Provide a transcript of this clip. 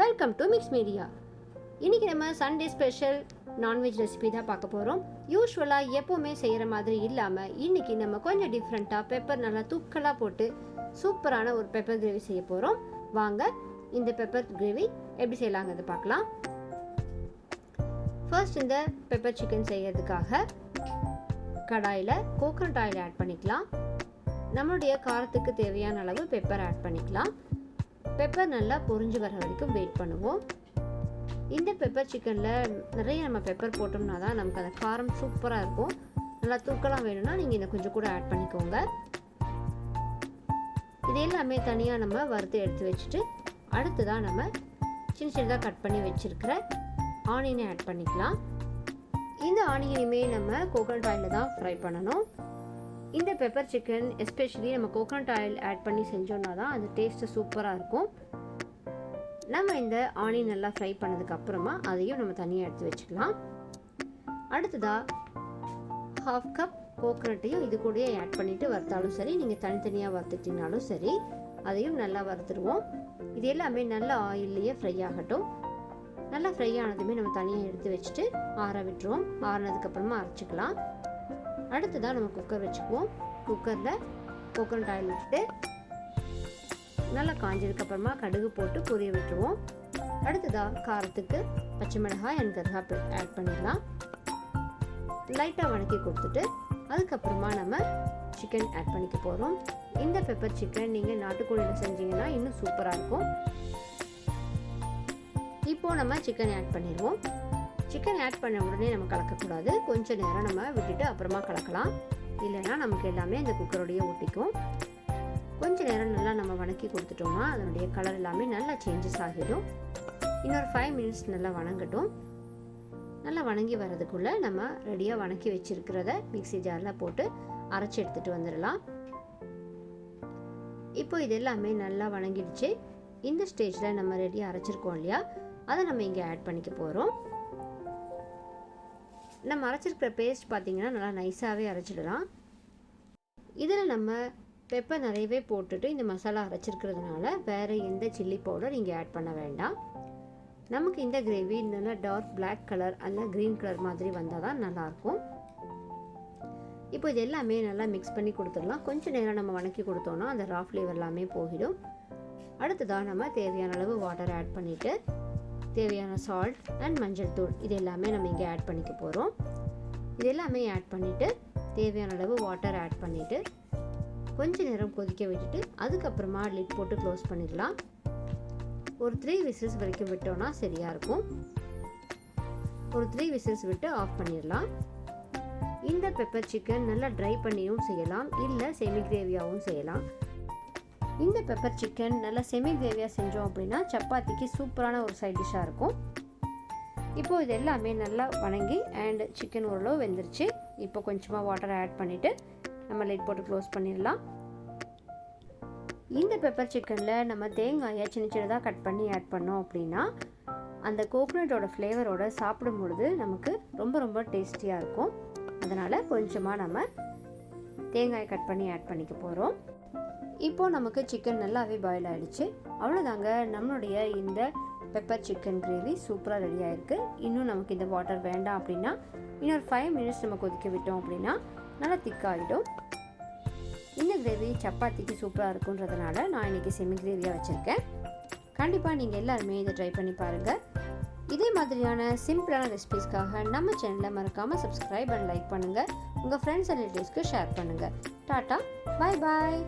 Welcome to mix media இன்றைக்கி நம்ம Sunday special non veg recipe தான் பார்க்க போகிறோம் யூஸ்வலாக எப்போவுமே செய்கிற மாதிரி இல்லாமல் இன்றைக்கி நம்ம கொஞ்சம் டிஃப்ரெண்ட்டாக பெப்பர் நல்லா தூக்கலாக போட்டு சூப்பரான ஒரு பெப்பர் கிரேவி செய்ய போகிறோம் வாங்க இந்த பெப்பர் கிரேவி எப்படி செய்யலாங்கிறது பார்க்கலாம். ஃபர்ஸ்ட் இந்த பெப்பர் சிக்கன் செய்கிறதுக்காக கடாயில் கோகனட் ஆயில் ஆட் பண்ணிக்கலாம். நம்மளுடைய காரத்துக்கு தேவையான அளவு பெப்பர் ஆட் பண்ணிக்கலாம். பெப்பர் நல்லா பொரிஞ்சு வர வரைக்கும் வெயிட் பண்ணுவோம். இந்த பெப்பர் சிக்கனில் நிறைய நம்ம பெப்பர் போட்டோம்னா தான் நமக்கு அந்த காரம் சூப்பராக இருக்கும். நல்லா தூக்கலாம் வேணும்னா நீங்கள் இதை கொஞ்சம் கூட ஆட் பண்ணிக்கோங்க. இது எல்லாமே தனியாக நம்ம வறுத்து எடுத்து வச்சுட்டு அடுத்து தான் நம்ம சின்ன சின்னதாக கட் பண்ணி வச்சுருக்கிற ஆனியனை ஆட் பண்ணிக்கலாம். இந்த ஆனியனையுமே நம்ம கோகனட் ஆயிலில் தான் ஃப்ரை பண்ணணும். இந்த பெப்பர் சிக்கன் எஸ்பெஷலி நம்ம கோகனட் ஆயில் ஆட் பண்ணி செஞ்சோன்னா தான் அது டேஸ்ட்டு சூப்பராக இருக்கும். நம்ம இந்த ஆனியன் நல்லா ஃப்ரை பண்ணதுக்கப்புறமா அதையும் நம்ம தனியாக எடுத்து வச்சுக்கலாம். அடுத்ததாக ஹாஃப் கப் கோகனட்டையும் இது கூடயே ஆட் பண்ணிவிட்டு வறுத்தாலும் சரி நீங்கள் தனித்தனியாக வறுத்துட்டிங்கனாலும் சரி அதையும் நல்லா வறுத்துருவோம். இது எல்லாமே நல்ல ஆயில்லையே ஃப்ரை ஆகட்டும். நல்லா ஃப்ரை ஆனதுமே நம்ம தனியாக எடுத்து வச்சுட்டு ஆற விட்டுருவோம். ஆறினதுக்கப்புறமா அரைச்சிக்கலாம். அடுத்ததாக நம்ம குக்கர் வச்சுக்குவோம். குக்கரில் கோகனட் ஆயில் விட்டுட்டு நல்லா காஞ்சதுக்கப்புறமா கடுகு போட்டு பொரிய விட்டுருவோம். அடுத்ததாக காரத்துக்கு பச்சை மிளகாய் அண்ட் கருகாப்பில் ஆட் பண்ணிடலாம். லைட்டாக வணக்கி கொடுத்துட்டு அதுக்கப்புறமா நம்ம சிக்கன் ஆட் பண்ணிக்க போகிறோம் இந்த பெப்பர் சிக்கன் நீங்கள் நாட்டுக்கோழியில் செஞ்சீங்கன்னா இன்னும் சூப்பராக இருக்கும். இப்போது நம்ம சிக்கன் ஆட் பண்ணிடுவோம். சிக்கன் ஆட் பண்ண உடனே நம்ம கலக்கக்கூடாது. கொஞ்சம் நேரம் நம்ம விட்டுட்டு அப்புறமா கலக்கலாம். இல்லைன்னா நமக்கு எல்லாமே இந்த குக்கரோடையே ஒட்டிக்கும். கொஞ்சம் நேரம் நல்லா நம்ம வணக்கி கொடுத்துட்டோம்னா அதனுடைய கலர் எல்லாமே நல்லா சேஞ்சஸ் ஆகிடும். இன்னொரு ஃபைவ் மினிட்ஸ் நல்லா வணங்கட்டும். நல்லா வணங்கி வர்றதுக்குள்ளே நம்ம ரெடியாக வணக்கி வச்சுருக்கிறத மிக்சி ஜாரில் போட்டு அரைச்சி எடுத்துகிட்டு வந்துடலாம். இப்போ இது எல்லாமே நல்லா வணங்கிடுச்சு. இந்த ஸ்டேஜில் நம்ம ரெடியாக அரைச்சிருக்கோம் இல்லையா? அதை நம்ம இங்கே ஆட் பண்ணிக்க போகிறோம் நம்ம அரைச்சிருக்கிற பேஸ்ட் பார்த்திங்கன்னா நல்லா நைஸாகவே அரைச்சிடலாம். இதில் நம்ம பெப்பர் நிறையவே போட்டுட்டு இந்த மசாலா அரைச்சிருக்கிறதுனால வேறு எந்த சில்லி பவுடர் இங்கே ஆட் பண்ண வேண்டாம். நமக்கு இந்த கிரேவி நல்லா டார்க் பிளாக் கலர் அல்ல க்ரீன் கலர் மாதிரி வந்தால் தான் நல்லாயிருக்கும். இப்போ இது எல்லாமே நல்லா மிக்ஸ் பண்ணி கொடுத்துடலாம். கொஞ்சம் நேரம் நம்ம வணக்கி கொடுத்தோன்னா அந்த ரா ஃப்ளேவர் எல்லாமே போயிடும். அடுத்ததாக நம்ம தேவையான அளவு வாட்டர் ஆட் பண்ணிவிட்டு தேவையான சால்ட் அண்ட் மஞ்சள் தூள். இது எல்லாமே நம்ம இங்கே ஆட் பண்ணிக்க போகிறோம் இது எல்லாமே ஆட் பண்ணிவிட்டு தேவையான அளவு வாட்டர் ஆட் பண்ணிவிட்டு கொஞ்ச நேரம் கொதிக்க விட்டுட்டு அதுக்கப்புறமா லிட் போட்டு க்ளோஸ் பண்ணிடலாம். ஒரு த்ரீ விசில்ஸ் வரைக்கும் விட்டோன்னா சரியாக இருக்கும். ஒரு த்ரீ விசில்ஸ் விட்டு ஆஃப் பண்ணிடலாம். இந்த பெப்பர் சிக்கன் நல்லா ட்ரை பண்ணியும் செய்யலாம். இல்லை செமி கிரேவியாகவும் செய்யலாம். இந்த பெப்பர் சிக்கன் நல்லா செமி கிரேவியாக செஞ்சோம் அப்படின்னா சப்பாத்திக்கு சூப்பரான ஒரு சைட் டிஷ்ஷாக இருக்கும். இப்போது இது எல்லாமே நல்லா வணங்கி அண்ட் சிக்கன் ஓரளவு வெந்துருச்சு. இப்போ கொஞ்சமாக வாட்டர் ஆட் பண்ணிவிட்டு நம்ம லைட் போட்டு க்ளோஸ் பண்ணிடலாம். இந்த பெப்பர் சிக்கனில் நம்ம தேங்காயை சின்ன சின்னதாக கட் பண்ணி ஆட் பண்ணோம் அப்படின்னா அந்த கோகோனட்டோட ஃப்ளேவரோட சாப்பிடும் பொழுது நமக்கு ரொம்ப ரொம்ப டேஸ்டியாக இருக்கும். அதனால் கொஞ்சமாக நம்ம தேங்காயை கட் பண்ணி ஆட் பண்ணிக்க போகிறோம் இப்போது நமக்கு சிக்கன் நல்லாவே பாயில் ஆகிடுச்சு அவ்வளோதாங்க நம்மளுடைய இந்த பெப்பர் சிக்கன் கிரேவி சூப்பராக ரெடி ஆகிருக்கு இன்னும் நமக்கு இந்த வாட்டர் வேண்டாம் அப்படின்னா இன்னொரு ஃபைவ் மினிட்ஸ் நம்ம கொதிக்க விட்டோம் அப்படின்னா நல்லா திக்காகிடும் இந்த கிரேவி சப்பாத்திக்கு சூப்பராக இருக்குன்றதுனால நான் இன்றைக்கி செமி கிரேவியாக வச்சுருக்கேன். கண்டிப்பாக நீங்கள் எல்லாருமே இதை ட்ரை பண்ணி பாருங்கள் இதே மாதிரியான சிம்பிளான ரெசிபிஸ்க்காக நம்ம சேனலை மறக்காமல் சப்ஸ்கிரைப் அண்ட் லைக் பண்ணுங்கள் உங்கள் ஃப்ரெண்ட்ஸ் ரிலேட்டிவ்ஸ்க்கு ஷேர் பண்ணுங்கள் டாட்டா பாய் பாய்